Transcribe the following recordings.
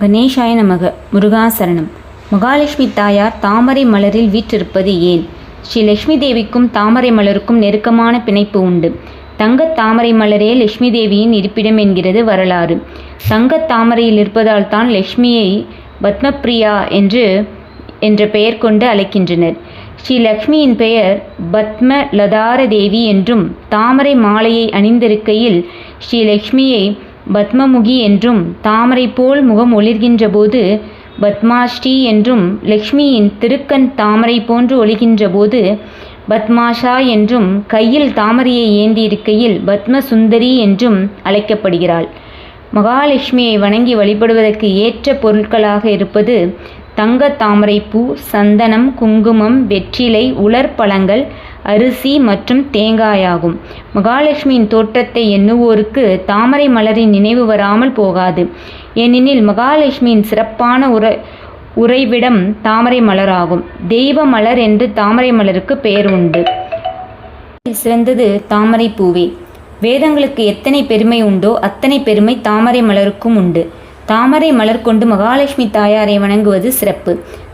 கணேஷாய நமக. முருகாசரணம். மகாலட்சுமி தாயார் தாமரை மலரில் வீற்றிருப்பது ஏன்? ஸ்ரீ லட்சுமி தேவிக்கும் தாமரை மலருக்கும் நெருக்கமான பிணைப்பு உண்டு. தங்கத் தாமரை மலரே லட்சுமி தேவியின் இருப்பிடம் என்கிறது வரலாறு. தங்க தாமரையில் இருப்பதால் தான் லட்சுமியை பத்மப்ரியா என்று என்ற பெயர் கொண்டு அழைக்கின்றனர். ஸ்ரீ லக்ஷ்மியின் பெயர் பத்ம லதார தேவி என்றும் தாமரை மாலையை அணிந்திருக்கையில் ஸ்ரீ லக்ஷ்மியை பத்மமுகி என்றும் தாமரை போல் முகம் ஒளிர்கின்ற போது பத்மாஷ்டி என்றும் லக்ஷ்மியின் திருக்கண் தாமரை போன்று ஒளிகின்ற போது பத்மாஷா என்றும் கையில் தாமரையை ஏந்தியிருக்கையில் பத்ம சுந்தரி என்றும் அழைக்கப்படுகிறாள். மகாலட்சுமியை வணங்கி வழிபடுவதற்கு ஏற்ற பொருட்களாக இருப்பது தங்க தாமரைப்பூ சந்தனம் குங்குமம் வெற்றிலை உலர் பழங்கள் அரிசி மற்றும் தேங்காயாகும். மகாலட்சுமியின் தோற்றத்தை எண்ணுவோருக்கு தாமரை மலரின் நினைவு வராமல் போகாது. ஏனெனில் மகாலட்சுமியின் சிறப்பான உர உறைவிடம் தாமரை மலராகும் தெய்வ மலர் என்று தாமரை மலருக்கு பெயர் உண்டு. சிறந்தது தாமரை பூவே. வேதங்களுக்கு எத்தனை பெருமை உண்டோ அத்தனை பெருமை தாமரை மலருக்கும் உண்டு. தாமரை மலர் கொண்டு மகாலட்சுமி தாயாரை வணங்குவது சிறப்பு.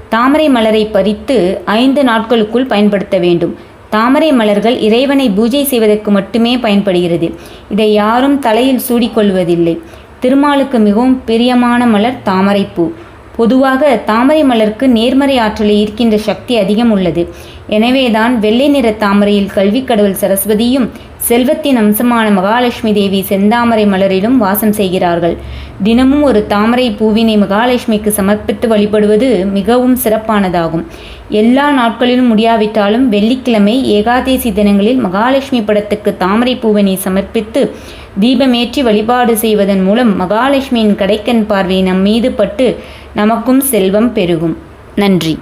தாமரை மலரை பறித்து ஐந்து நாட்களுக்குள் பயன்படுத்த வேண்டும். தாமரை மலர்கள் இறைவனை பூஜை செய்வதற்கு மட்டுமே பயன்படுகிறது. இதை யாரும் தலையில் சூடிக்கொள்வதில்லை. திருமாலுக்கு மிகவும் பிரியமான மலர் தாமரைப்பூ. பொதுவாக தாமரை மலருக்கு நேர்மறை ஆற்றலை ஈர்க்கின்ற சக்தி அதிகம் உள்ளது. எனவேதான் வெள்ளை நிற தாமரையில் கல்விக் கடவுள் சரஸ்வதியும் செல்வத்தின் அம்சமான மகாலட்சுமி தேவி செந்தாமரை மலரிலும் வாசம் செய்கிறார்கள். தினமும் ஒரு தாமரை பூவினை மகாலட்சுமிக்கு சமர்ப்பித்து வழிபடுவது மிகவும் சிறப்பானதாகும். எல்லா நாட்களிலும் முடியாவிட்டாலும் வெள்ளிக்கிழமை ஏகாதேசி தினங்களில் மகாலட்சுமி படத்துக்கு தாமரை பூவினை சமர்ப்பித்து தீபமேற்றி வழிபாடு செய்வதன் மூலம் மகாலட்சுமியின் கடைக்கண் பார்வை நம் மீது பட்டு நமக்கும் செல்வம் பெருகும். நன்றி.